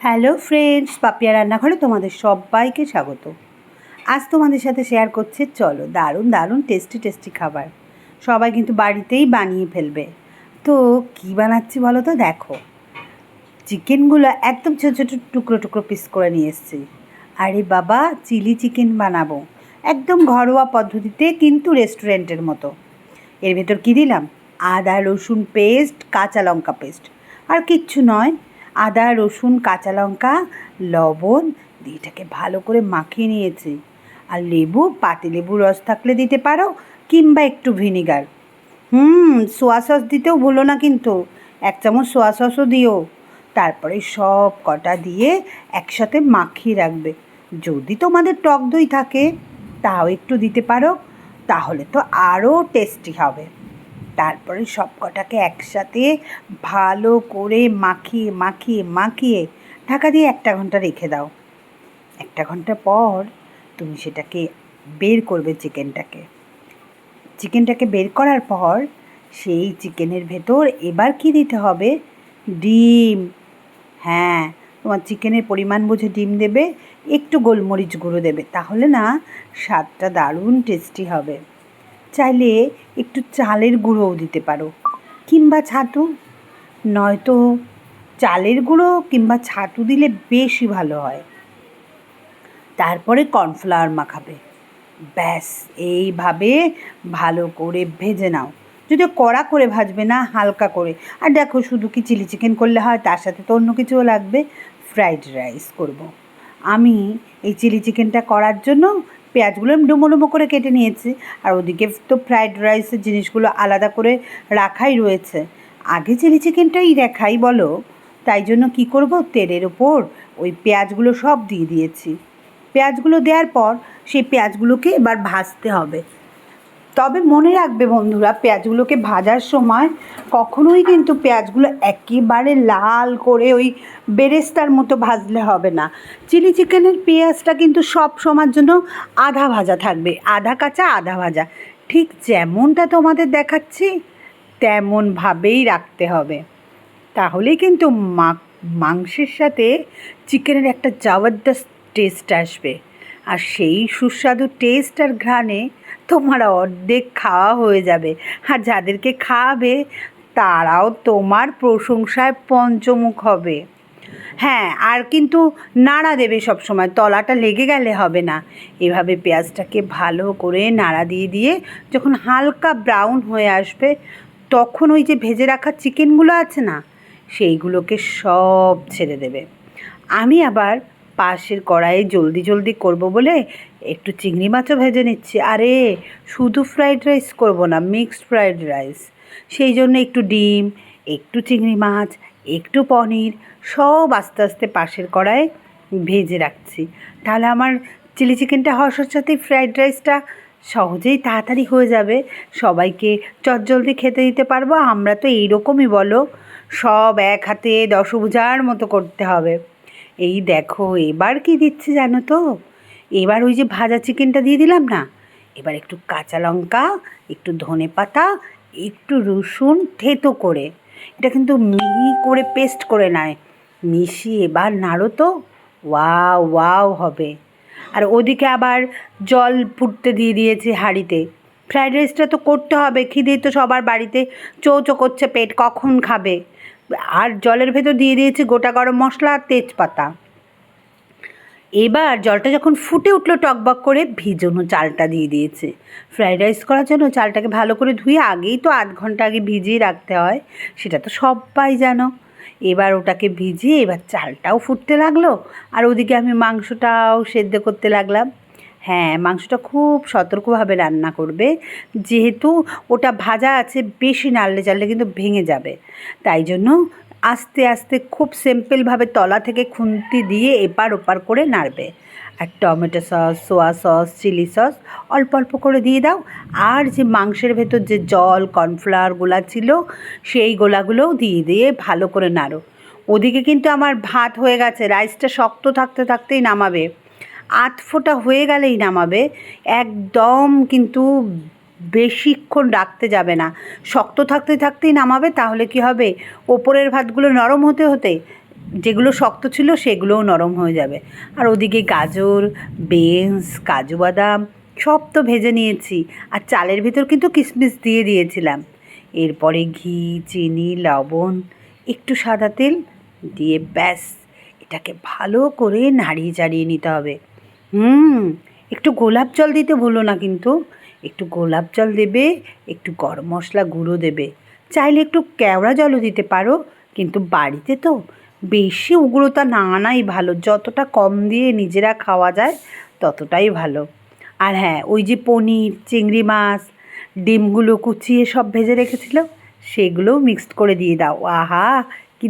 Hello friends, Papiya রান্নাঘরে তোমাদের সবাইকে স্বাগত। আজ তোমাদের সাথে শেয়ার করছে, চলো দারুণ দারুণ টেস্টি টেস্টি খাবার। সবাই কিন্তু বাড়িতেই বানিয়ে ফেলবে। তো কী বানাচ্ছি বলো তো, দেখো। চিকেনগুলো একদম ছোটো ছোটো টুকরো টুকরো পিস করে নিয়ে এসেছি। আরে বাবা, চিলি চিকেন বানাবো। একদম ঘরোয়া পদ্ধতিতে কিন্তু রেস্টুরেন্টের মতো। এর ভেতর কী দিলাম? আদা, রসুন পেস্ট, কাঁচা লঙ্কা পেস্ট। আর কিচ্ছু নয় আদা, রসুন, কাঁচা লঙ্কা, লবণ দিয়ে এটাকে ভালো করে মাখিয়ে নিয়েছি। আর লেবু, পাতি লেবু রস থাকলে দিতে পারো, কিংবা একটু ভিনিগার। হুম সোয়া সস দিতেও ভুলো না কিন্তু। এক চামচ সোয়া সসও দিও। তারপরে সব কটা দিয়ে একসাথে মাখিয়ে রাখবে। যদি তোমাদের টক দই থাকে, তাও একটু দিতে পারো, তাহলে তো আরও টেস্টি হবে। তারপরে সব কটাকে একসাথে ভালো করে মাখিয়ে মাখিয়ে মাখিয়ে ঢাকা দিয়ে একটা ঘণ্টা রেখে দাও। একটা ঘণ্টা পর তুমি সেটাকে বের করবে চিকেনটাকে। চিকেনটাকে বের করার পর সেই চিকেনের ভেতর এবার কি দিতে হবে? ডিম। হ্যাঁ তোমার চিকেনের পরিমাণ বুঝে ডিম দেবে, একটু গোলমরিচ গুঁড়ো দেবে, তাহলে না স্বাদটা দারুণ টেস্টি হবে। চাইলে একটু চালের গুঁড়োও দিতে পারো। কিংবা ছাতু। নয়তো চালের গুঁড়ো কিংবা ছাতু দিলে বেশি ভালো হয়। তারপরে কর্নফ্লাওয়ার মাখাবে। ব্যাস, এইভাবে ভালো করে ভেজে নাও। যদি কড়া করে ভাজবে না, হালকা করে। আর দেখো, শুধু কি চিলি চিকেন করলে হয়, তার সাথে তো অন্য কিছুও লাগবে। ফ্রাইড রাইস করব। আমি এই চিলি চিকেনটা করার জন্য পেঁয়াজগুলো আমি ডুমো ডুমো করে কেটে নিয়েছি। আর ওদিকে তো ফ্রাইড রাইসের জিনিসগুলো আলাদা করে রাখাই রয়েছে। আগে চিলি চিকেনটাই দেখাই বলো, তাই জন্য কি করব? তেলের ওপর ওই পেঁয়াজগুলো সব দিয়ে দিয়েছি। পেঁয়াজগুলো দেওয়ার পর সেই পেঁয়াজগুলোকে এবার ভাজতে হবে। তবে মনে রাখবে বন্ধুরা, পেঁয়াজগুলোকে ভাজার সময় কখনোই কিন্তু পেঁয়াজগুলো একেবারে লাল করে ওই বেরেস্তার মতো ভাজলে হবে না। চিলি চিকেনের পেঁয়াজটা কিন্তু সব সময়ের জন্য আধা ভাজা থাকবে, আধা কাঁচা, আধা ভাজা। ঠিক যেমনটা তোমাদের দেখাচ্ছি, তেমনভাবেই রাখতে হবে। তাহলেই কিন্তু মাংসের সাথে চিকেনের একটা জবরদস্ত টেস্ট আসবে। আর সেই সুস্বাদু টেস্ট আর ঘ্রাণে তোমার অর্ধেক খাওয়া হয়ে যাবে। আর যাদেরকে খাওয়াবে তারাও তোমার প্রশংসায় পঞ্চমুখ হবে। হ্যাঁ আর কিন্তু নাড়া দেবে সব সময় তলাটা লেগে গেলে হবে না। এভাবে পেঁয়াজটাকে ভালো করে নাড়া দিয়ে দিয়ে যখন হালকা ব্রাউন হয়ে আসবে, তখন ওই যে ভেজে রাখা চিকেনগুলো আছে না, সেইগুলোকে সব ছেড়ে দেবে। আমি আবার পাশের কড়াইয়ে জলদি জলদি করব বলে একটু চিংড়ি মাছও ভেজে নিচ্ছি। আরে, শুধু ফ্রাইড রাইস করব না মিক্সড ফ্রাইড রাইস সেই জন্য একটু ডিম, একটু চিংড়ি মাছ, একটু পনির, সব আস্তে আস্তে পাশের কড়াইয়ে ভেজে রাখছি। তাহলে আমার চিলি চিকেনটা হওয়ার সাথে ফ্রাইড রাইসটা সহজেই তাড়াতাড়ি হয়ে যাবে। সবাইকে চটজলদি খেতে দিতে পারব। আমরা তো এইরকমই বলো, সব এক হাতে দশভুজার মতো করতে হবে। এই দেখো, এবার কি দিচ্ছে জানো তো? এবার ওই যে ভাজা চিকেনটা দিয়ে দিলাম না? এবার একটু কাঁচা লঙ্কা, একটু ধনে পাতা, একটু রসুন থেতো করে। এটা কিন্তু মিহি করে পেস্ট করে নেয়। মিশিয়ে এবার নাড়ো তো। ওয়াও ওয়াও হবে। আর ওদিকে আবার জল ফুটতে দিয়ে দিয়েছি হাঁড়িতে। ফ্রাইড রাইসটা তো করতে হবে খিদে তো সবার বাড়িতে চৌচো করছে পেট, কখন খাবে? আর জলের ভেতর দিয়ে দিয়েছি গোটা গরম মশলা আর তেজপাতা। এবার জলটা যখন ফুটে উঠল টকবক করে, ভিজানো চালটা দিয়ে দিয়েছে। ফ্রাইড রাইস করার জন্য চালটাকে ভালো করে ধুয়ে আগেই তো আধ ঘণ্টা আগে ভিজিয়ে রাখতে হয়, সেটা তো সবাই জানো। এবার ওটাকে ভিজিয়ে এবার চালটাও ফুটতে লাগল, আর ওদিকে আমি মাংসটাও সেদ্ধ করতে লাগলাম। হ্যাঁ মাংসটা খুব সতর্কভাবে রান্না করবে। যেহেতু ওটা ভাজা আছে, বেশি নাড়লে চাললে কিন্তু ভেঙে যাবে। তাই জন্য আস্তে আস্তে খুব সিম্পলভাবে তলা থেকে খুন্তি দিয়ে এপার ওপার করে নাড়বে। আর tomato sauce, soya sauce, chilli sauce অল্প অল্প করে দিয়ে দাও। আর যে মাংসের ভেতর যে জল, কর্নফ্লাওয়ার গোলা ছিল, সেই গোলাগুলোও দিয়ে দিয়ে ভালো করে নাড়ো। ওদিকে কিন্তু আমার ভাত হয়ে গেছে, রাইসটা শক্ত থাকতে থাকতেই নামাবে। আধ ফোটা হয়ে গেলেই নামাবে, একদম কিন্তু বেশিক্ষণ রাখতে যাবে না। শক্ত থাকতে থাকতেই নামাবে, তাহলে কি হবে? ওপরের ভাতগুলো নরম হতে হতে যেগুলো শক্ত ছিল সেগুলোও নরম হয়ে যাবে। আর ওদিকে গাজর, বেনস, কাজু বাদাম সব তো ভেজে নিয়েছি। আর চালের ভিতর কিন্তু কিশমিশ দিয়ে দিয়েছিলাম। এরপরে ঘি, চিনি, লবণ, একটু সাদা তেল দিয়ে ব্যাস। এটাকে ভালো করে নাড়িয়ে চাড়িয়ে নিতে হবে। হুম, একটু গোলাপ জল দিতে ভুলো না কিন্তু। একটু গোলাপ জল দেবে, একটু গরম মশলা গুঁড়ো দেবে। চাইলে একটু কেওড়া জলও দিতে পারো, কিন্তু বাড়িতে তো বেশি উগ্রতা না আনাই ভালো। যতটা কম দিয়ে নিজেরা খাওয়া যায়, ততটাই ভালো। আর হ্যাঁ ওই যে পনির, চিংড়ি মাছ, ডিমগুলো কুচিয়ে সব ভেজে রেখেছিল, সেগুলোও মিক্সড করে দিয়ে দাও। আহা, কি